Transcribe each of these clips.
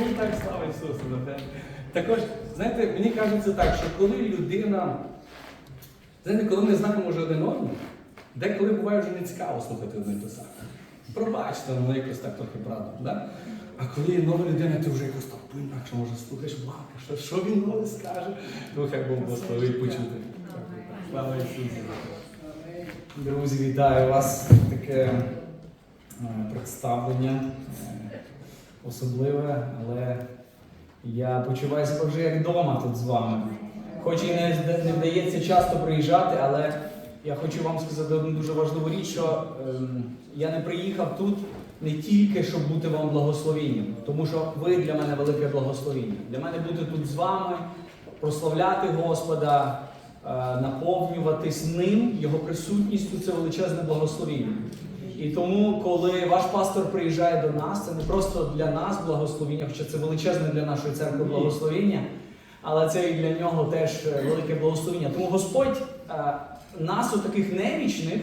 Ну так, слава Ісусу, напевно. Також, знаєте, мені кажеться так, що коли людина, знаєте, коли ми знаємо вже один одного, деколи буває вже не цікаво слухати те саме. Пробачте, воно якось так трохи правда. Да? А коли є нова людина, ти вже якось так по-інакше може слухаєш, вау, що, що він нове скаже, то хай Бог благословить почути. Слава Ісусу. Друзі, вітаю вас. Таке е, представлення е, особливе, але я почуваю себе вже як вдома тут з вами. Хоч і не, не вдається часто приїжджати, але я хочу вам сказати одну дуже важливу річ, що ем, я не приїхав тут не тільки, щоб бути вам благословенням, тому що ви для мене велике благословіння. Для мене бути тут з вами, прославляти Господа, е, наповнюватись ним, його присутністю це величезне благословіння. І тому, коли ваш пастор приїжджає до нас, це не просто для нас благословіння, хоча це величезне для нашої церкви благословіння, але це і для нього теж е, велике благословіння. Тому Господь е, нас, у таких немічних,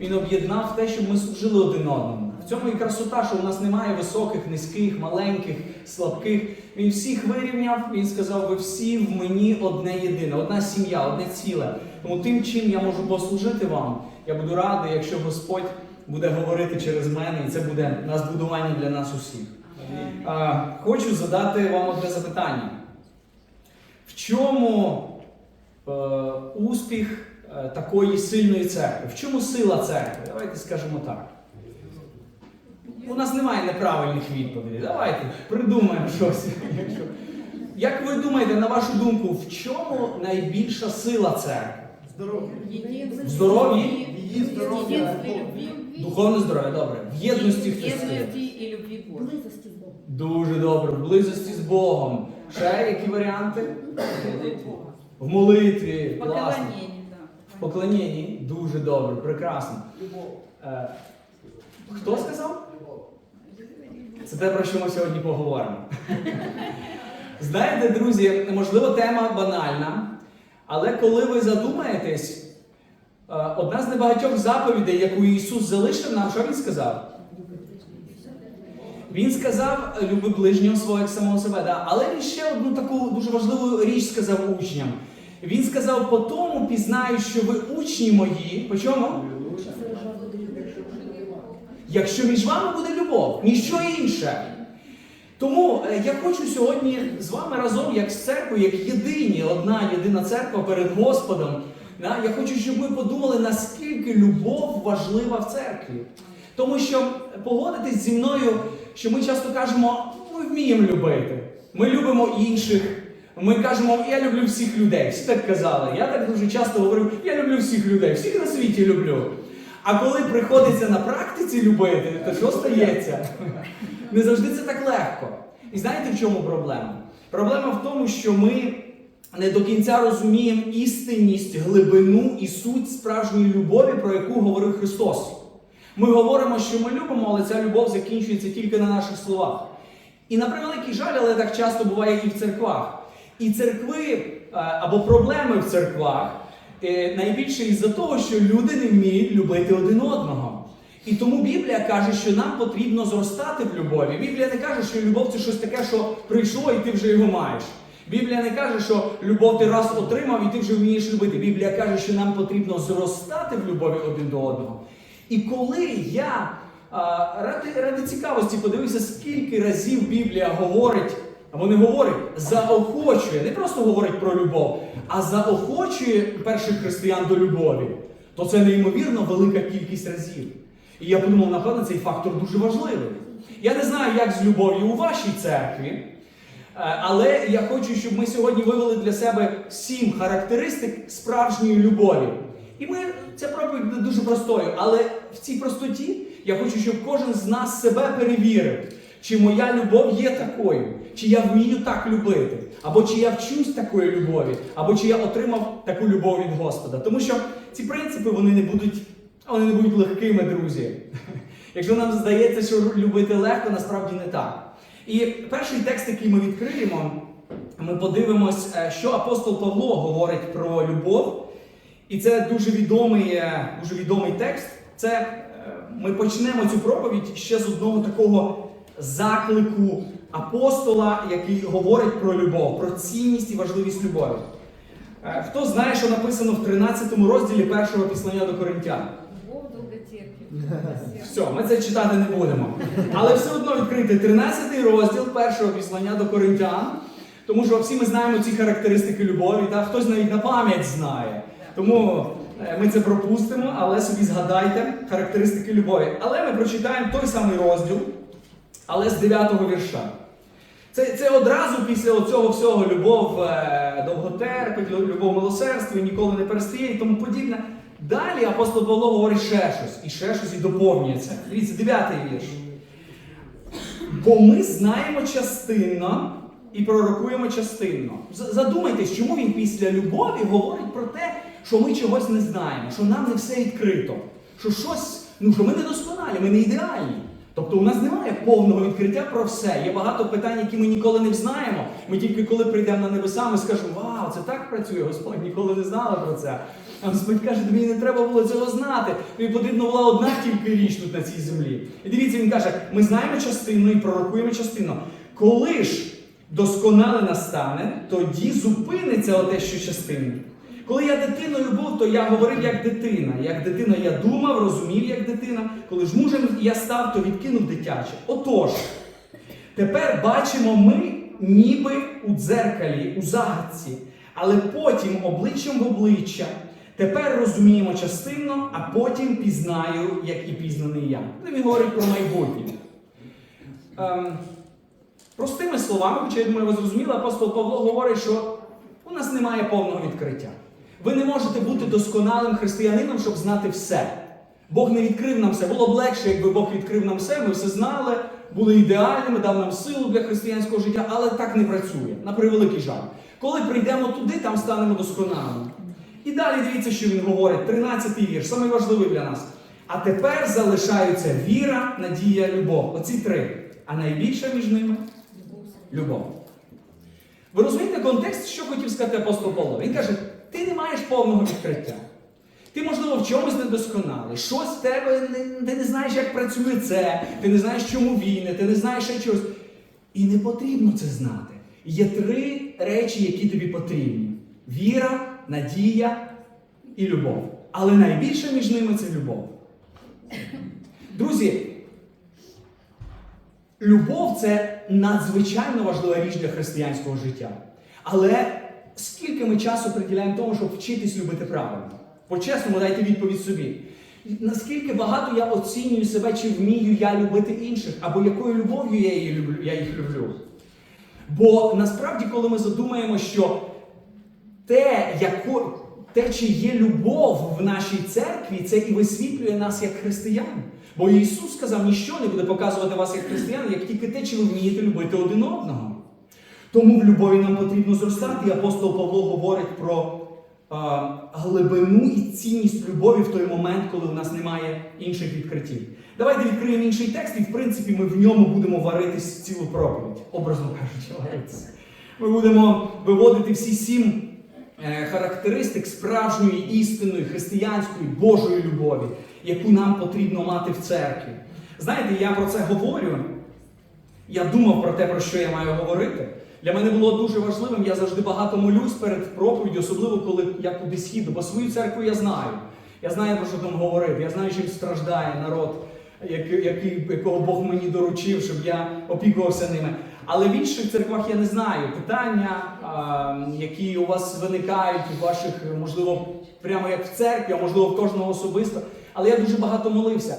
Він об'єднав те, щоб ми служили один одному. В цьому і красота, що у нас немає високих, низьких, маленьких, слабких. Він всіх вирівняв, він сказав, ви всі в мені одне єдине, одна сім'я, одне ціле. Тому тим, чим я можу послужити вам, я буду радий, якщо Господь буде говорити через мене, і це буде на збудування для нас усіх. А, хочу задати вам одне запитання. В чому е, успіх е, такої сильної церкви? В чому сила церкви? Давайте скажемо так. У нас немає неправильних відповідей. Давайте придумаємо щось. Якщо- Як ви думаєте, на вашу думку, в чому найбільша сила церкви? Здоров'я. Здоров'ї? Її здоров'я. Духовне здоров'я, добре. В єдності. Единственности и любви к Богу. Близості з Богом. Дуже добре. В близості з Богом. Ще які варіанти? В молитві. Поклонение, да. В поклонінні. Дуже добре, прекрасно. Е, хто сказав? Це те, про що ми сьогодні поговоримо. Знаєте, друзі, можливо, тема банальна, але коли ви задумаєтесь, одна з небагатьох заповідей, яку Ісус залишив нам, що Він сказав? Він сказав, люби ближнього свого як самого себе. Да? Але він ще одну таку дуже важливу річ сказав учням. Він сказав, по тому пізнаю, що ви учні мої. По чому? Якщо між вами буде любов, ніщо інше. Тому е, я хочу сьогодні з вами разом, як з церквою, як єдині, одна єдина церква перед Господом. Я хочу, щоб ми подумали, наскільки любов важлива в церкві. Тому що погодитись зі мною, що ми часто кажемо, ми вміємо любити. Ми любимо інших. Ми кажемо, я люблю всіх людей. Всі так казали. Я так дуже часто говорю, я люблю всіх людей, всіх на світі люблю. А коли приходиться на практиці любити, то що стається? Не завжди це так легко. І знаєте, в чому проблема? Проблема в тому, що ми не до кінця розуміємо істинність, глибину і суть справжньої любові, про яку говорив Христос. Ми говоримо, що ми любимо, але ця любов закінчується тільки на наших словах. І на превеликий жаль, але так часто буває і в церквах. І церкви е, або проблеми в церквах е, найбільше із-за того, що люди не вміють любити один одного. І тому Біблія каже, що нам потрібно зростати в любові. Біблія не каже, що любов це щось таке, що прийшло, і ти вже його маєш. Біблія не каже, що любов ти раз отримав і ти вже вмієш любити. Біблія каже, що нам потрібно зростати в любові один до одного. І коли я а, ради, ради цікавості подивився, скільки разів Біблія говорить, або не говорить, заохочує, не просто говорить про любов, а заохочує перших християн до любові, то це неймовірно велика кількість разів. І я подумав, напевно, цей фактор дуже важливий. Я не знаю, як з любов'ю у вашій церкві, але я хочу, щоб ми сьогодні вивели для себе сім характеристик справжньої любові. І ми ця проповідь буде дуже простою, але в цій простоті я хочу, щоб кожен з нас себе перевірив, чи моя любов є такою, чи я вмію так любити, або чи я вчусь такої любові, або чи я отримав таку любов від Господа. Тому що ці принципи вони не будуть, вони не будуть легкими, друзі. Якщо нам здається, що любити легко, насправді не так. І перший текст, який ми відкриємо, ми подивимось, е, що апостол Павло говорить про любов. І це дуже відомий, е, дуже відомий текст. Це е, ми почнемо цю проповідь ще з одного такого заклику апостола, який говорить про любов, про цінність і важливість любові. Хто знає, що написано в 13 розділі першого післання до Коринтян? Все, ми це читати не будемо. Але все одно відкрити 13 розділ першого післання до Коринтян, тому що всі ми знаємо ці характеристики любові, та хтось навіть на пам'ять знає. Тому е, ми це пропустимо, але собі згадайте характеристики любові. Але ми прочитаємо той самий розділ, але з 9 вірша. Це, це одразу після цього всього любов е, довготерпить, любов милосердства, ніколи не перестає і тому подібне. Далі апостол Павло говорить ще щось, і ще щось, і доповнює це. Дев'ятий вірш. Бо ми знаємо частинно і пророкуємо частинно. Задумайтесь, чому він після любові говорить про те, що ми чогось не знаємо, що нам не все відкрито, що щось, ну що ми не досконалі, ми не ідеальні. Тобто у нас немає повного відкриття про все. Є багато питань, які ми ніколи не знаємо. Ми тільки коли прийдемо на небеса, ми скажемо, вау, це так працює, Господь ніколи не знали про це. А Господь каже, тобі не треба було цього знати. Тобі потрібна була одна тільки річ тут на цій землі. І дивіться, він каже, ми знаємо частину і пророкуємо частину. Коли ж досконале настане, тоді зупиниться оте, що частинне. Коли я дитиною був, то я говорив як дитина. Як дитина я думав, розумів як дитина. Коли ж мужем я став, то відкинув дитяче. Отож, тепер бачимо ми ніби у дзеркалі, у загадці, але потім обличчям в обличчя. Тепер розуміємо частинно, а потім пізнаю, як і пізнаний я. Він говорить про майбутнє. Ем, простими словами, хоча я думаю, ви зрозуміли, апостол Павло говорить, що у нас немає повного відкриття. Ви не можете бути досконалим християнином, щоб знати все. Бог не відкрив нам все. Було б легше, якби Бог відкрив нам все, ми все знали, були ідеальними, дав нам силу для християнського життя, але так не працює. На превеликий жаль. Коли прийдемо туди, там станемо досконалими. І далі дивіться, що він говорить, 13-й вірш, самий важливий для нас. А тепер залишаються віра, надія, любов. Оці три. А найбільше між ними любов. Ви розумієте контекст, що хотів сказати апостол Павло? Він каже: ти не маєш повного відкриття. Ти, можливо, в чомусь недосконалий. Щось в тебе ти не знаєш, як працює це, ти не знаєш, чому війни, ти не знаєш ще чогось. І не потрібно це знати. Є три речі, які тобі потрібні: віра, надія і любов. Але найбільше між ними це любов. Друзі, любов це надзвичайно важлива річ для християнського життя. Але скільки ми часу приділяємо тому, щоб вчитись любити правильно? По-чесному дайте відповідь собі. Наскільки багато я оцінюю себе, чи вмію я любити інших, або якою любов'ю я, їх люблю? Бо насправді, коли ми задумаємо, що те, яко, те, чи є любов в нашій церкві, це і висвітлює нас як християн. Бо Ісус сказав, ніщо не буде показувати вас як християн, як тільки те, чи ви вмієте любити один одного. Тому в любові нам потрібно зростати. І апостол Павло говорить про а, глибину і цінність любові в той момент, коли у нас немає інших відкриттів. Давайте відкриємо інший текст, і в принципі ми в ньому будемо варитись цілу проповідь, образно кажучи, варитися. Ми будемо виводити всі сім характеристик справжньої істинної християнської Божої любові, яку нам потрібно мати в церкві. Знаєте, я про це говорю. Я думав про те, про що я маю говорити. Для мене було дуже важливим, я завжди багато молюсь перед проповіддю, особливо коли я кудись їду, бо свою церкву я знаю. Я знаю, про що там говорити, я знаю, чим страждає народ, який, якого Бог мені доручив, щоб я опікувався ними. Але в інших церквах я не знаю питання, які у вас виникають у ваших, можливо, прямо як в церкві, а можливо в кожного особисто. Але я дуже багато молився.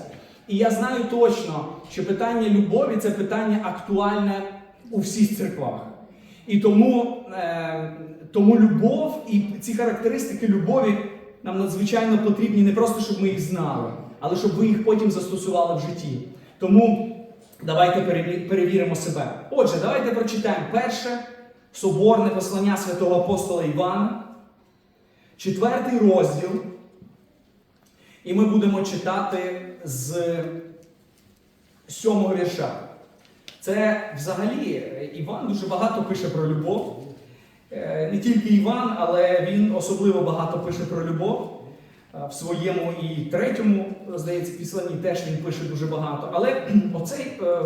І я знаю точно, що питання любові це питання актуальне у всіх церквах. І тому, е, тому любов і ці характеристики любові нам надзвичайно потрібні не просто, щоб ми їх знали, але щоб ви їх потім застосували в житті. Тому давайте перевіримо себе. Отже, давайте прочитаємо перше соборне послання святого апостола Івана, четвертий розділ. І ми будемо читати з сьомого вірша. Це взагалі е, Іван дуже багато пише про любов. Е, Не тільки Іван, але він особливо багато пише про любов. Е, В своєму і третьому, здається, післанні теж він пише дуже багато. Але оцей, е,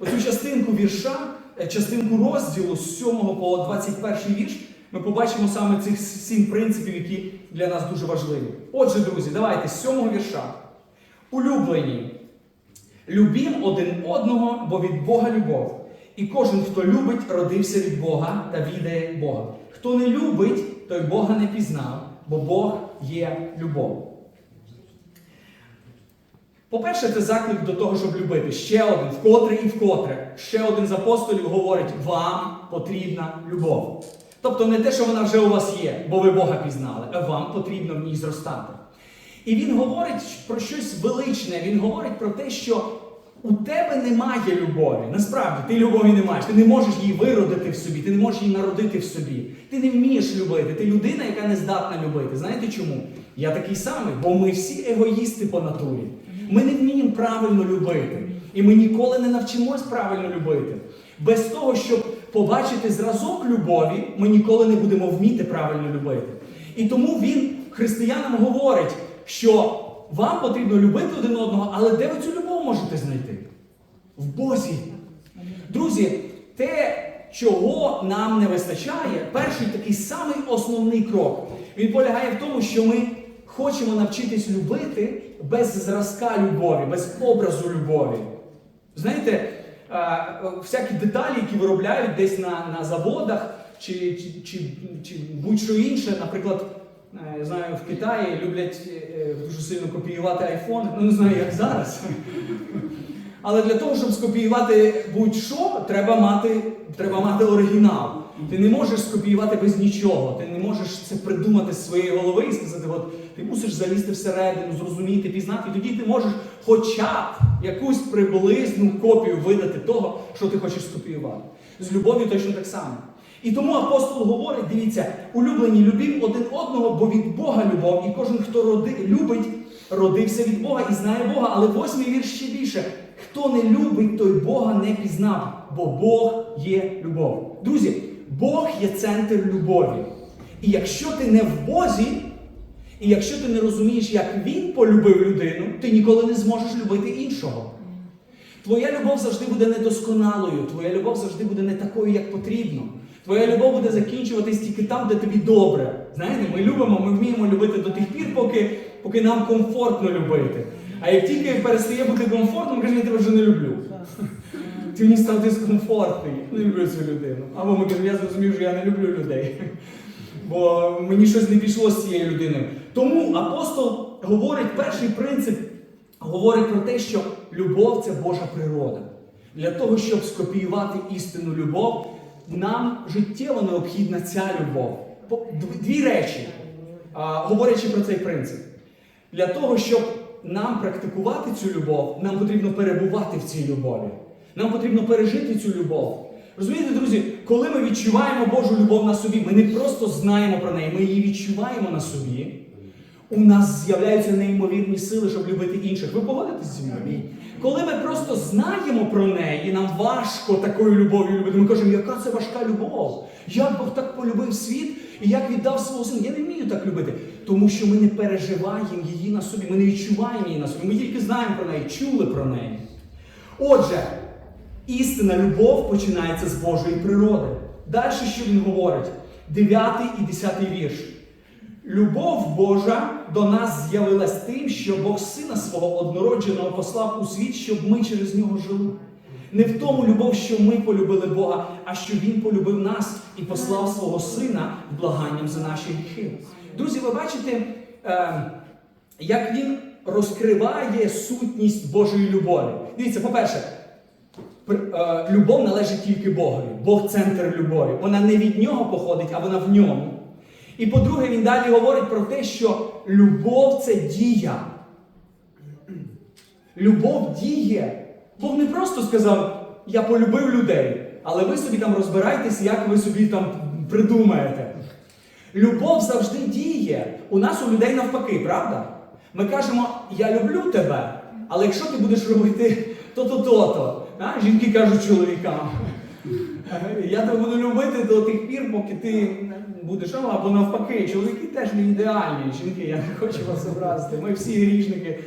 оцю частинку вірша, е, частинку розділу з 7 по 21 вірш, ми побачимо саме цих сім принципів, які для нас дуже важливі. Отже, друзі, давайте з 7 вірша. Улюблені. Любім один одного, бо від Бога любов. І кожен, хто любить, родився від Бога та відає Бога. Хто не любить, той Бога не пізнав, бо Бог є любов. По-перше, це заклик до того, щоб любити. Ще один, вкотре і вкотре. Ще один з апостолів говорить: вам потрібна любов. Тобто не те, що вона вже у вас є, бо ви Бога пізнали, а вам потрібно в ній зростати. І він говорить про щось величне. Він говорить про те, що у тебе немає любові. Насправді, ти любові не маєш. Ти не можеш її виродити в собі, ти не можеш її народити в собі. Ти не вмієш любити. Ти людина, яка не здатна любити. Знаєте чому? Я такий самий, бо ми всі егоїсти по натурі. Ми не вміємо правильно любити. І ми ніколи не навчимось правильно любити. Без того, щоб побачити зразок любові, ми ніколи не будемо вміти правильно любити. І тому він християнам говорить, що вам потрібно любити один одного, але де ви цю любов можете знайти? В Бозі. Друзі, те, чого нам не вистачає, перший такий самий основний крок. Він полягає в тому, що ми хочемо навчитись любити без зразка любові, без образу любові. Знаєте, е, всякі деталі, які виробляють десь на, на заводах чи, чи, чи, чи будь-що інше, наприклад, я знаю, в Китаї люблять е, дуже сильно копіювати айфон. Ну не знаю, як зараз. Але для того, щоб скопіювати будь-що, треба мати, треба мати оригінал. Ти не можеш скопіювати без нічого. Ти не можеш це придумати з своєї голови і сказати, от ти мусиш залізти всередину, зрозуміти, пізнати, і тоді ти можеш хоча б якусь приблизну копію видати того, що ти хочеш скопіювати. З любов'ю точно так само. І тому апостол говорить: дивіться, улюблені любім один одного, бо від Бога любов, і кожен, хто роди, любить, родився від Бога і знає Бога. Але восьмий вірш ще більше. Хто не любить, той Бога не пізнав, бо Бог є любов. Друзі, Бог є центр любові. І якщо ти не в Бозі, і якщо ти не розумієш, як Він полюбив людину, ти ніколи не зможеш любити іншого. Твоя любов завжди буде недосконалою, твоя любов завжди буде не такою, як потрібно. Твоя любов буде закінчуватись тільки там, де тобі добре. Знаєте, ми любимо, ми вміємо любити до тих пір, поки, поки нам комфортно любити. А як тільки перестає бути комфортно, ми кажемо, я тебе вже не люблю. Ти мені став дискомфортний, не люблю цю людину. Або ми кажемо, я зрозумів, що я не люблю людей. Бо мені щось не пішло з цією людиною. Тому апостол говорить, перший принцип говорить про те, що любов це Божа природа. Для того, щоб скопіювати істинну любов, нам життєво необхідна ця любов. Дві речі, говорячи про цей принцип. Для того, щоб нам практикувати цю любов, нам потрібно перебувати в цій любові. Нам потрібно пережити цю любов. Розумієте, друзі, коли ми відчуваємо Божу любов на собі, ми не просто знаємо про неї, ми її відчуваємо на собі. У нас з'являються неймовірні сили, щоб любити інших. Ви погодитесь зі мною? Коли ми просто знаємо про неї, і нам важко такою любов'ю любити. Ми кажемо, яка це важка любов? Як Бог так полюбив світ і як віддав свого сина? Я не вмію так любити. Тому що ми не переживаємо її на собі, ми не відчуваємо її на собі. Ми тільки знаємо про неї, чули про неї. Отже, істинна любов починається з Божої природи. Далі що він говорить? 9 і 10 вірш. Любов Божа до нас з'явилась тим, що Бог Сина свого однородженого послав у світ, щоб ми через нього жили. Не в тому любов, що ми полюбили Бога, а що Він полюбив нас і послав свого Сина благанням за наші гріхи. Друзі, ви бачите, е, як він розкриває сутність Божої любові. Дивіться, по-перше, е, любов належить тільки Богові. Бог центр любові. Вона не від нього походить, а вона в ньому. І по-друге, він далі говорить про те, що любов це дія. Любов діє. Бог не просто сказав, я полюбив людей, але ви собі там розбирайтесь, як ви собі там придумаєте. Любов завжди діє. У нас у людей навпаки, правда? Ми кажемо, я люблю тебе, але якщо ти будеш робити то-то, то-то, жінки кажуть чоловікам. Я тебе буду любити до тих пір, поки ти будеш або навпаки. Чоловіки теж не ідеальні. Жінки, я не хочу вас образити. Ми всі грішники.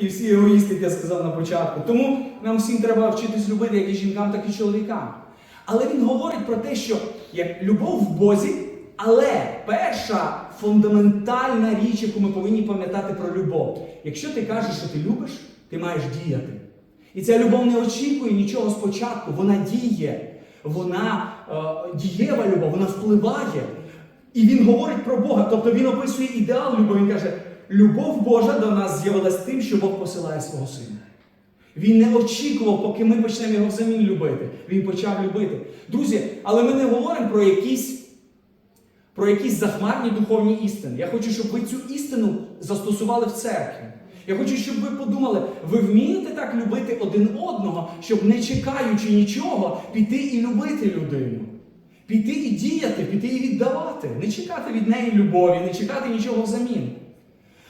І всі егоїсти, як я сказав на початку. Тому нам всім треба вчитись любити як і жінкам, так і чоловікам. Але він говорить про те, що як любов в Бозі, але перша фундаментальна річ, яку ми повинні пам'ятати про любов. Якщо ти кажеш, що ти любиш, ти маєш діяти. І ця любов не очікує нічого спочатку, вона діє, вона е, дієва любов, вона впливає. І він говорить про Бога, тобто він описує ідеал любові. Він каже, любов Божа до нас з'явилась тим, що Бог посилає свого сина. Він не очікував, поки ми почнемо його взамін любити. Він почав любити. Друзі, але ми не говоримо про якісь, про якісь захмарні духовні істини. Я хочу, щоб ви цю істину застосували в церкві. Я хочу, щоб ви подумали, ви вмієте так любити один одного, щоб не чекаючи нічого, піти і любити людину. Піти і діяти, піти і віддавати, не чекати від неї любові, не чекати нічого взамін.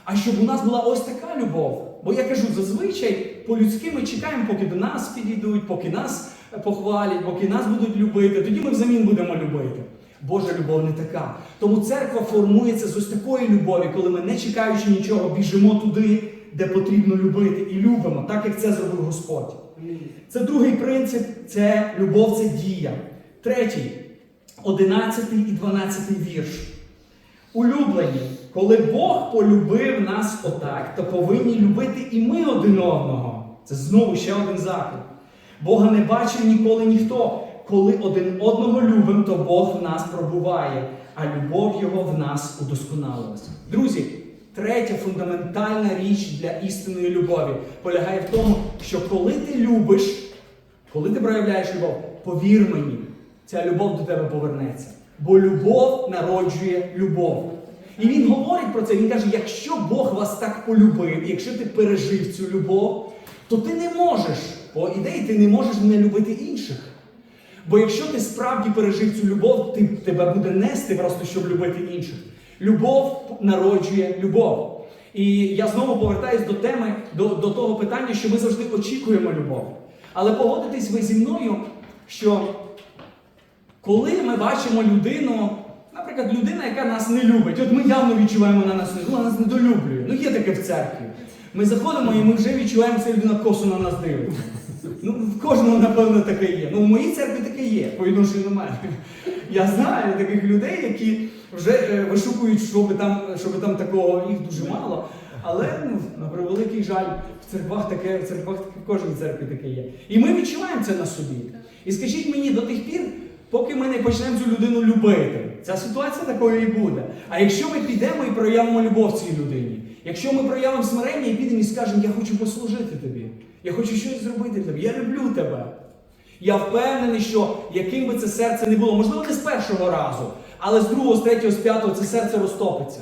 А щоб у нас була ось така любов. Бо я кажу, зазвичай по-людськи ми чекаємо, поки до нас підійдуть, поки нас похвалять, поки нас будуть любити. Тоді ми взамін будемо любити. Божа любов не така. Тому церква формується з ось такої любові, коли ми, не чекаючи нічого, біжимо туди, де потрібно любити, і любимо, так як це зробив Господь. Це другий принцип це любов, це дія. Третій, 11 і 12 вірш. Улюблені, коли Бог полюбив нас отак, то повинні любити і ми один одного. Це знову ще один заклик. Бога не бачив ніколи ніхто. Коли один одного любимо, то Бог в нас пробуває, а любов Його в нас удосконалилася. Друзі, третя фундаментальна річ для істинної любові полягає в тому, що коли ти любиш, коли ти проявляєш любов, повір мені, ця любов до тебе повернеться. Бо любов народжує любов. І він говорить про це. Він каже: якщо Бог вас так полюбив, якщо ти пережив цю любов, то ти не можеш, по ідеї, ти не можеш не любити інших. Бо якщо ти справді пережив цю любов, ти, тебе буде нести просто, щоб любити інших. Любов народжує любов. І я знову повертаюсь до теми, до, до того питання, що ми завжди очікуємо любов. Але погодитесь ви зі мною, що коли ми бачимо людину, наприклад, людина, яка нас не любить, от ми явно відчуваємо вона нас не вона нас недолюблює. Ну є таке в церкві. Ми заходимо і ми вже відчуваємо, що людина косо на нас дивиться. Ну, в кожного, напевно, таке є. Ну, в моїй церкві таке є, по відношенню до мене. Я знаю таких людей, які вже е, вишукують, що би там, що там такого, їх дуже мало. Але ну, на превеликий жаль, в церквах таке, в церквах в кожній церкві таке є. І ми відчуваємо це на собі. І скажіть мені до тих пір, поки ми не почнемо цю людину любити, ця ситуація такою і буде. А якщо ми підемо і проявимо любов цій людині, якщо ми проявимо смирення і підемо і скажемо, я хочу послужити тобі, я хочу щось зробити тебе, я люблю тебе. Я впевнений, що яким би це серце не було, можливо, не з першого разу, але з другого, з третього, з п'ятого це серце розтопиться.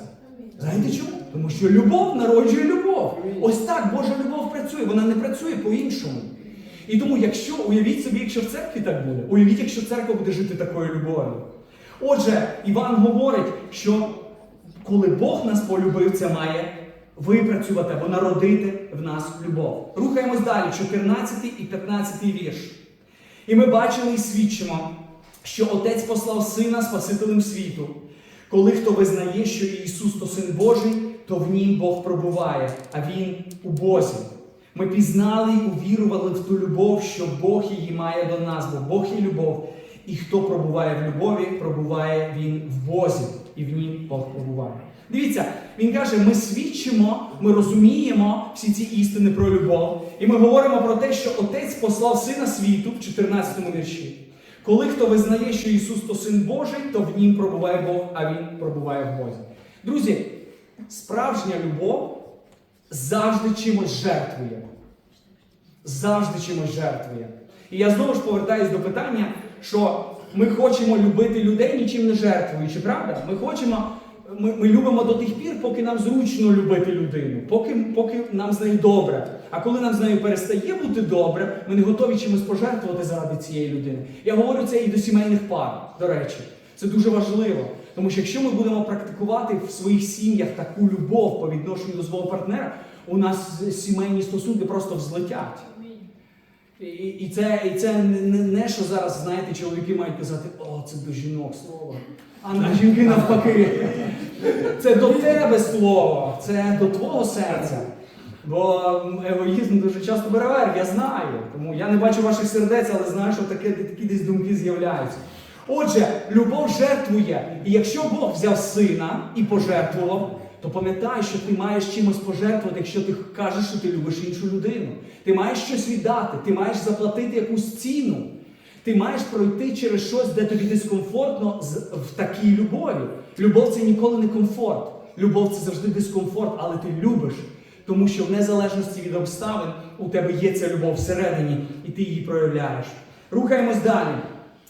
Знаєте чому? Тому що любов народжує любов. Ось так Божа любов працює, вона не працює по-іншому. І тому, якщо уявіть собі, якщо в церкві так буде, уявіть, якщо церква буде жити такою любов'ю. Отже, Іван говорить, що коли Бог нас полюбив, це має випрацювати або народити в нас любов. Рухаємось далі, 14 і 15 вірш. І ми бачили і свідчимо, що Отець послав Сина Спасителем світу. Коли хто визнає, що Ісус то Син Божий, то в нім Бог пробуває, а Він у Бозі. Ми пізнали і увірували в ту любов, що Бог її має до нас, бо Бог є любов. І хто пробуває в любові, пробуває він в Бозі, і в нім Бог пробуває. Дивіться, він каже: ми свідчимо, ми розуміємо всі ці істини про любов, і ми говоримо про те, що Отець послав Сина світу в 14 вірші. Коли хто визнає, що Ісус то Син Божий, то в нім пробуває Бог, а Він пробуває в Бозі. Друзі, справжня любов завжди чимось жертвує. Завжди чимось жертвує. І я знову ж повертаюсь до питання, що ми хочемо любити людей, нічим не жертвуючи, правда? Ми хочемо, ми, ми любимо до тих пір, поки нам зручно любити людину, поки, поки нам з нею добре. А коли нам з нею перестає бути добре, ми не готові чимось пожертвувати заради цієї людини. Я говорю це і до сімейних пар, до речі. Це дуже важливо. Тому що якщо ми будемо практикувати в своїх сім'ях таку любов по відношенню до свого партнера, у нас сімейні стосунки просто взлетять. І, і це, і це не, не, що зараз, знаєте, чоловіки мають казати, о, це до жінок слово. А на жінки навпаки. Це до тебе слово, це до твого серця. Бо егоїзм дуже часто бере верх, я знаю. Тому я не бачу ваших сердець, але знаю, що таке, такі десь думки з'являються. Отже, любов жертвує. І якщо Бог взяв сина і пожертвував, то пам'ятай, що ти маєш чимось пожертвувати, якщо ти кажеш, що ти любиш іншу людину. Ти маєш щось віддати, ти маєш заплатити якусь ціну. Ти маєш пройти через щось, де тобі дискомфортно в такій любові. Любов це ніколи не комфорт. Любов це завжди дискомфорт, але ти любиш. Тому що в незалежності від обставин у тебе є ця любов всередині, і ти її проявляєш. Рухаємось далі.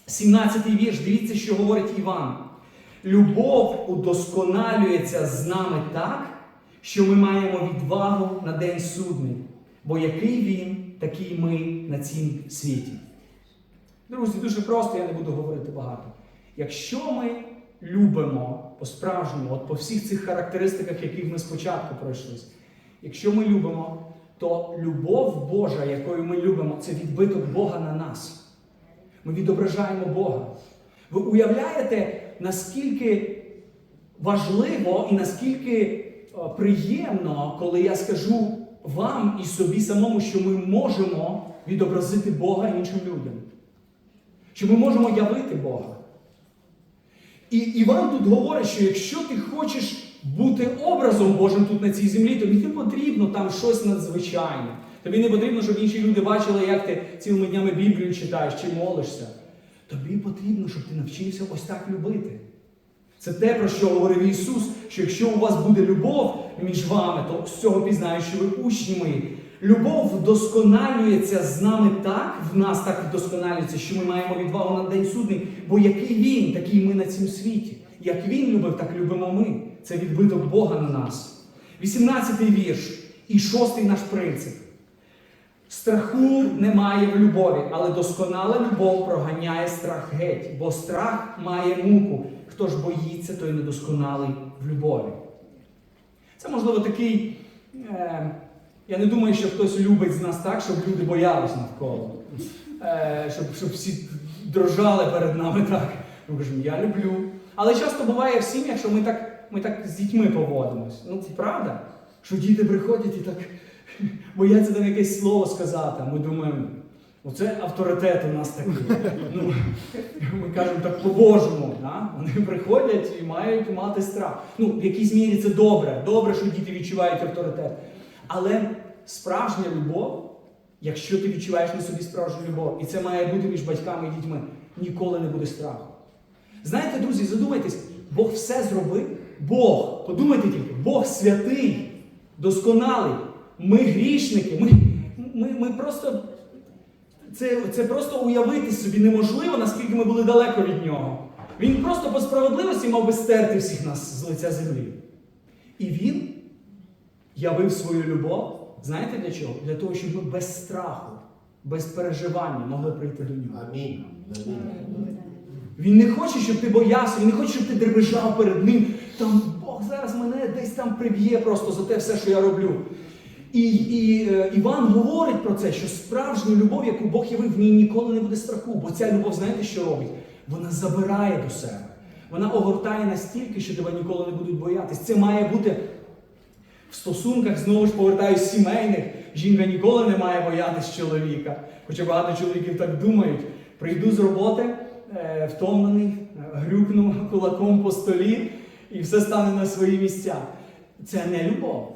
17-й вірш. Дивіться, що говорить Іван. Любов удосконалюється з нами так, що ми маємо відвагу на день судний. Бо який він, такий ми на цім світі. Друзі, дуже просто, я не буду говорити багато. Якщо ми любимо по-справжньому, от по всіх цих характеристиках, яких ми спочатку пройшлися, якщо ми любимо, то любов Божа, якою ми любимо, це відбиток Бога на нас. Ми відображаємо Бога. Ви уявляєте, наскільки важливо і наскільки е, приємно, коли я скажу вам і собі самому, що ми можемо відобразити Бога іншим людям. Що ми можемо явити Бога. І Іван тут говорить, що якщо ти хочеш бути образом Божим тут на цій землі, тобі не потрібно там щось надзвичайне. Тобі не потрібно, щоб інші люди бачили, як ти цілими днями Біблію читаєш чи молишся. Тобі потрібно, щоб ти навчився ось так любити. Це те, про що говорив Ісус, що якщо у вас буде любов між вами, то з цього пізнаєш, що ви учні мої. Любов вдосконалюється з нами так, в нас так вдосконалюється, що ми маємо відвагу на день судний. Бо який він, такий ми на цьому світі. Як він любив, так любимо ми. Це відбиток Бога на нас. 18-й вірш і шостий наш принцип. Страху немає в любові, але досконала любов проганяє страх геть, бо страх має муку. Хто ж боїться, той недосконалий в любові. Це, можливо, такий. Е, я не думаю, що хтось любить з нас так, щоб люди боялись навколо. Е, щоб, щоб всі дрожали перед нами так. Ми кажемо, я люблю. Але часто буває в сім'ях, що ми так, ми так з дітьми поводимось. Ну, це правда, що діти приходять і так бояться там якесь слово сказати. Ми думаємо, оце авторитет у нас такий. Ну, ми кажемо так по-божому. Да? Вони приходять і мають мати страх. Ну, в якійсь мірі це добре. Добре, що діти відчувають авторитет. Але справжня любов, якщо ти відчуваєш на собі справжню любов, і це має бути між батьками і дітьми, ніколи не буде страху. Знаєте, друзі, задумайтесь, Бог все зробив. Бог, подумайте тільки, Бог святий, досконалий. Ми грішники. Ми, ми, ми просто. Це, це просто уявити собі неможливо, наскільки ми були далеко від нього. Він просто по справедливості мав би стерти всіх нас з лиця землі. І він явив свою любов. Знаєте для чого? Для того, щоб ми без страху, без переживання могли прийти до нього. Амінь. Амінь. Він не хоче, щоб ти боявся, він не хоче, щоб ти дребежав перед ним. Там Бог зараз мене десь там приб'є просто за те все, що я роблю. І, і е, Іван говорить про це, що справжню любов, яку Бог явив, в ній ніколи не буде страху. Бо ця любов, знаєте, що робить? Вона забирає до себе. Вона огортає настільки, що тебе ніколи не будуть боятись. Це має бути в стосунках, знову ж повертаюсь сімейних. Жінка ніколи не має боятись чоловіка. Хоча багато чоловіків так думають. Прийду з роботи, е, втомлений, грюкну кулаком по столі, і все стане на свої місця. Це не любов.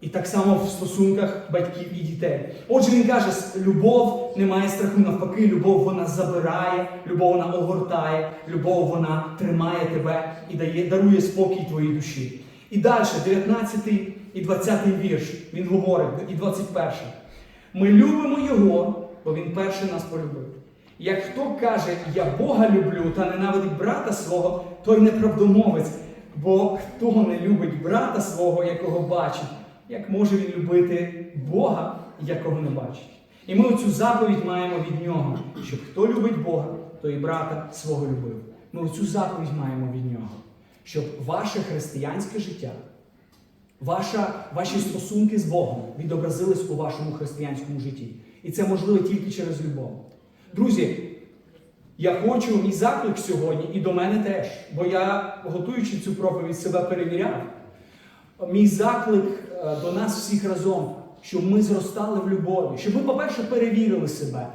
І так само в стосунках батьків і дітей. Отже, він каже, любов не має страху, навпаки, любов вона забирає, любов вона огортає, любов вона тримає тебе і дає, дарує спокій твоїй душі. І далі, 19 і 20 вірш, він говорить, і 21. Ми любимо Його, бо Він перший нас полюбив. Як хто каже, я Бога люблю та ненавидить брата свого, той неправдомовець. Бо хто не любить брата свого, якого бачить, як може він любити Бога, якого не бачить? І ми оцю заповідь маємо від нього, що хто любить Бога, то і брата свого любив. Ми оцю заповідь маємо від нього, щоб ваше християнське життя, ваша, ваші стосунки з Богом відобразились у вашому християнському житті. І це можливо тільки через любов. Друзі, я хочу мій заклик сьогодні і до мене теж, бо я, готуючи цю проповідь, себе перевіряв. Мій заклик е, до нас всіх разом, щоб ми зростали в любові, щоб ми, по-перше, перевірили себе,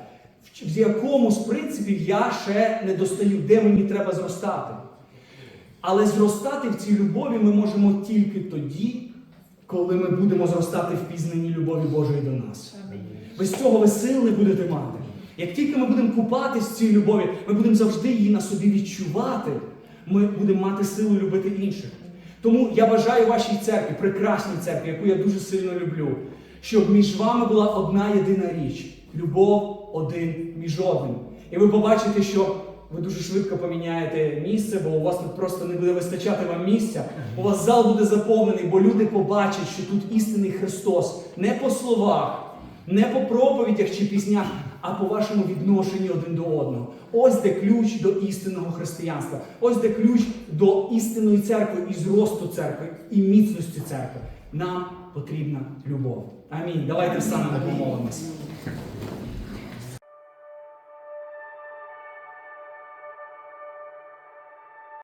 в- якому з принципів я ще не достаю, де мені треба зростати. Але зростати в цій любові ми можемо тільки тоді, коли ми будемо зростати в пізнанні любові Божої до нас. Амінь. Без цього ви сил не будете мати. Як тільки ми будемо купатись в цій любові, ми будемо завжди її на собі відчувати, ми будемо мати силу любити інших. Тому я бажаю вашій церкві, прекрасній церкві, яку я дуже сильно люблю, щоб між вами була одна єдина річ любов один між одним. І ви побачите, що ви дуже швидко поміняєте місце, бо у вас тут просто не буде вистачати вам місця. У вас зал буде заповнений, бо люди побачать, що тут істинний Христос не по словах, не по проповідях чи піснях, а по вашому відношенні один до одного. Ось де ключ до істинного християнства. Ось де ключ до істинної церкви і зросту церкви, і міцності церкви. Нам потрібна любов. Амінь. Давайте встанемо помолимося.